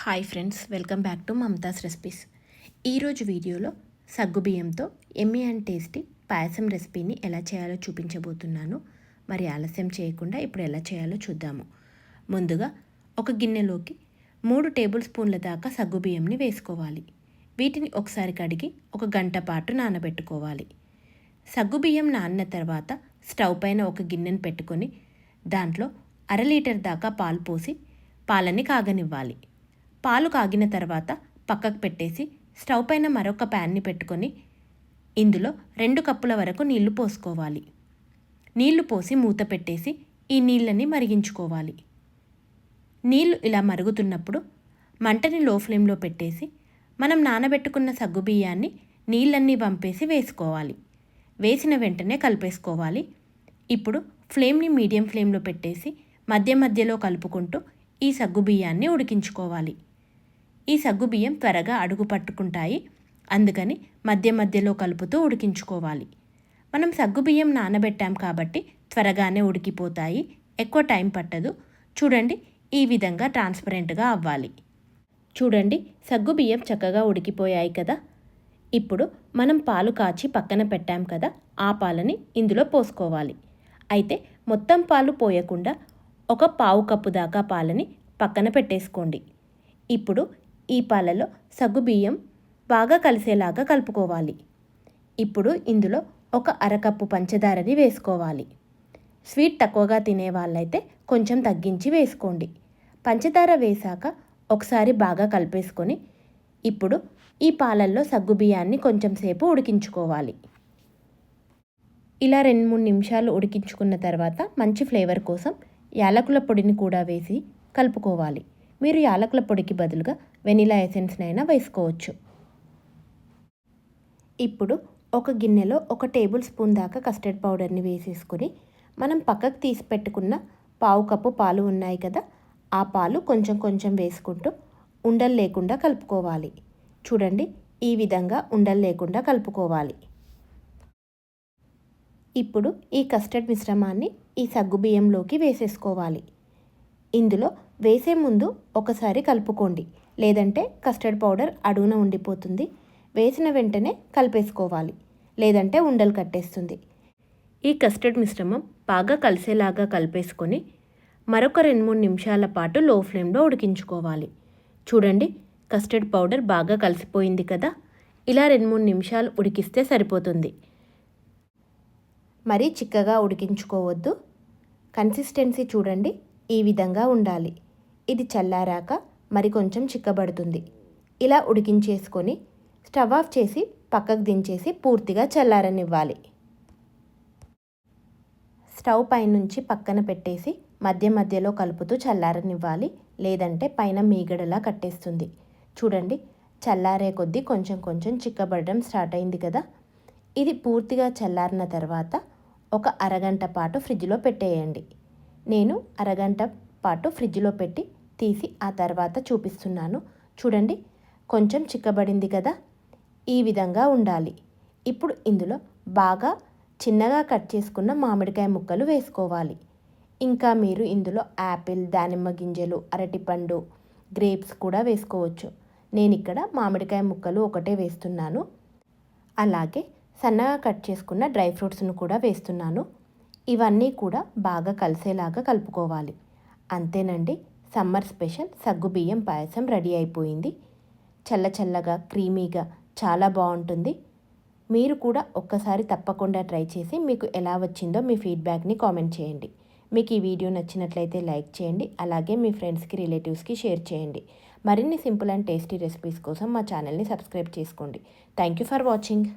Hi friends welcome back to Mamata's recipes. ఈరోజు వీడియోలో సగ్గుబియ్యంతో ఎమ్మి అండ్ టేస్టీ పాయసం రెసిపీని ఎలా చేయాలో చూపించబోతున్నాను. మరి ఆలస్యం చేయకుండా ఇప్పుడు ఎలా చేయాలో చూద్దాము. ముందుగా ఒక గిన్నెలోకి మూడు టేబుల్ స్పూన్ల దాకా సగ్గుబియ్యంని వేసుకోవాలి. వీటిని ఒకసారి కడిగి ఒక గంట పాటు నానబెట్టుకోవాలి. సగ్గుబియ్యం నానిన తర్వాత స్టవ్ పైన ఒక గిన్నెను పెట్టుకొని దాంట్లో అర లీటర్ దాకా పాలు పోసి పాలని కాగనివ్వాలి. పాలు కాగిన తర్వాత పక్కకు పెట్టేసి స్టవ్ పైన మరొక ప్యాన్ని పెట్టుకొని ఇందులో రెండు కప్పుల వరకు నీళ్ళు పోసుకోవాలి. నీళ్ళు పోసి మూత పెట్టేసి ఈ నీళ్ళని మరిగించుకోవాలి. నీళ్ళు ఇలా మరుగుతున్నప్పుడు మంటని లో ఫ్లేమ్లో పెట్టేసి మనం నానబెట్టుకున్న సగ్గుబియ్యాన్ని నీళ్ళన్నీ పంపేసి వేసుకోవాలి. వేసిన వెంటనే కలిపేసుకోవాలి. ఇప్పుడు ఫ్లేమ్ని మీడియం ఫ్లేమ్లో పెట్టేసి మధ్య మధ్యలో కలుపుకుంటూ ఈ సగ్గుబియ్యాన్ని ఉడికించుకోవాలి. ఈ సగ్గుబియ్యం త్వరగా అడుగు పట్టుకుంటాయి. అందుకని మధ్య మధ్యలో కలుపుతూ ఉడికించుకోవాలి. మనం సగ్గుబియ్యం నానబెట్టాం కాబట్టి త్వరగానే ఉడికిపోతాయి. ఎక్కువ టైం పట్టదు. చూడండి ఈ విధంగా ట్రాన్స్పరెంట్గా అవ్వాలి. చూడండి సగ్గుబియ్యం చక్కగా ఉడికిపోయాయి కదా. ఇప్పుడు మనం పాలు కాచి పక్కన పెట్టాం కదా ఆ పాలని ఇందులో పోసుకోవాలి. అయితే మొత్తం పాలు పోయకుండా ఒక పావు కప్పు దాకా పాలని పక్కన పెట్టేసుకోండి. ఇప్పుడు ఈ పాలలో సగ్గుబియ్యం బాగా కలిసేలాగా కలుపుకోవాలి. ఇప్పుడు ఇందులో ఒక అరకప్పు పంచదారని వేసుకోవాలి. స్వీట్ తక్కువగా తినే వాళ్ళైతే కొంచెం తగ్గించి వేసుకోండి. పంచదార వేశాక ఒకసారి బాగా కలిపేసుకొని ఇప్పుడు ఈ పాలల్లో సగ్గుబియ్యాన్ని కొంచెం సేపు ఉడికించుకోవాలి. ఇలా రెండు మూడు నిమిషాలు ఉడికించుకున్న తర్వాత మంచి ఫ్లేవర్ కోసం యాలకుల పొడిని కూడా వేసి కలుపుకోవాలి. మీరు యాలకుల పొడికి బదులుగా వెనిలా ఎసెన్స్నైనా వేసుకోవచ్చు. ఇప్పుడు ఒక గిన్నెలో ఒక టేబుల్ స్పూన్ దాకా కస్టర్డ్ పౌడర్ని వేసేసుకొని మనం పక్కకు తీసి పెట్టుకున్న పావు కప్పు పాలు ఉన్నాయి కదా ఆ పాలు కొంచెం కొంచెం వేసుకుంటూ ఉండలు లేకుండా కలుపుకోవాలి. చూడండి ఈ విధంగా ఉండలు లేకుండా కలుపుకోవాలి. ఇప్పుడు ఈ కస్టర్డ్ మిశ్రమాన్ని ఈ సగ్గుబియ్యంలోకి వేసేసుకోవాలి. ఇందులో వేసే ముందు ఒకసారి కలుపుకోండి. లేదంటే కస్టర్డ్ పౌడర్ అడుగున ఉండిపోతుంది. వేసిన వెంటనే కలిపేసుకోవాలి. లేదంటే ఉండలు కట్టేస్తుంది. ఈ కస్టర్డ్ మిశ్రమం బాగా కలిసేలాగా కలిపేసుకొని మరొక రెండు మూడు నిమిషాల పాటు లో ఫ్లేమ్లో ఉడికించుకోవాలి. చూడండి కస్టర్డ్ పౌడర్ బాగా కలిసిపోయింది కదా? ఇలా రెండు మూడు నిమిషాలు ఉడికిస్తే సరిపోతుంది. మరీ చిక్కగా ఉడికించుకోవద్దు. కన్సిస్టెన్సీ చూడండి. ఈ విధంగా ఉండాలి. ఇది చల్లారాక మరి కొంచెం చిక్కబడుతుంది. ఇలా ఉడికించేసుకొని స్టవ్ ఆఫ్ చేసి పక్కకు దించేసి పూర్తిగా చల్లారనివ్వాలి. స్టవ్ పైనుంచి పక్కన పెట్టేసి మధ్య మధ్యలో కలుపుతూ చల్లారనివ్వాలి. లేదంటే పైన మీగడలా కట్టేస్తుంది. చూడండి చల్లారే కొద్దీ కొంచెం కొంచెం చిక్కబడడం స్టార్ట్ అయింది కదా. ఇది పూర్తిగా చల్లారిన తర్వాత ఒక అరగంట పాటు ఫ్రిడ్జ్లో పెట్టేయండి. నేను అరగంట పాటు ఫ్రిడ్జ్లో పెట్టి తీసి ఆ తర్వాత చూపిస్తున్నాను. చూడండి కొంచెం చిక్కబడింది కదా. ఈ విధంగా ఉండాలి. ఇప్పుడు ఇందులో బాగా చిన్నగా కట్ చేసుకున్న మామిడికాయ ముక్కలు వేసుకోవాలి. ఇంకా మీరు ఇందులో యాపిల్ దానిమ్మ గింజలు అరటిపండు గ్రేప్స్ కూడా వేసుకోవచ్చు. నేను ఇక్కడ మామిడికాయ ముక్కలు ఒకటే వేస్తున్నాను. అలాగే సన్నగా కట్ చేసుకున్న డ్రై ఫ్రూట్స్ను కూడా వేస్తున్నాను. ఇవన్నీ కూడా బాగా కలిసేలాగా కలుపుకోవాలి. అంతేనండి సమ్మర్ స్పెషల్ సగ్గుబియ్యం పాయసం రెడీ అయిపోయింది. చల్ల చల్లగా క్రీమీగా చాలా బాగుంటుంది. మీరు కూడా ఒక్కసారి తప్పకుండా ట్రై చేసి మీకు ఎలా వచ్చిందో మీ ఫీడ్బ్యాక్ని కామెంట్ చేయండి. మీకు ఈ వీడియో నచ్చినట్లయితే లైక్ చేయండి అలాగే మీ ఫ్రెండ్స్కి రిలేటివ్స్కి షేర్ చేయండి. మరిన్ని సింపుల్ అండ్ టేస్టీ రెసిపీస్ కోసం మా ఛానల్ని సబ్స్క్రైబ్ చేసుకోండి. Thank you for watching.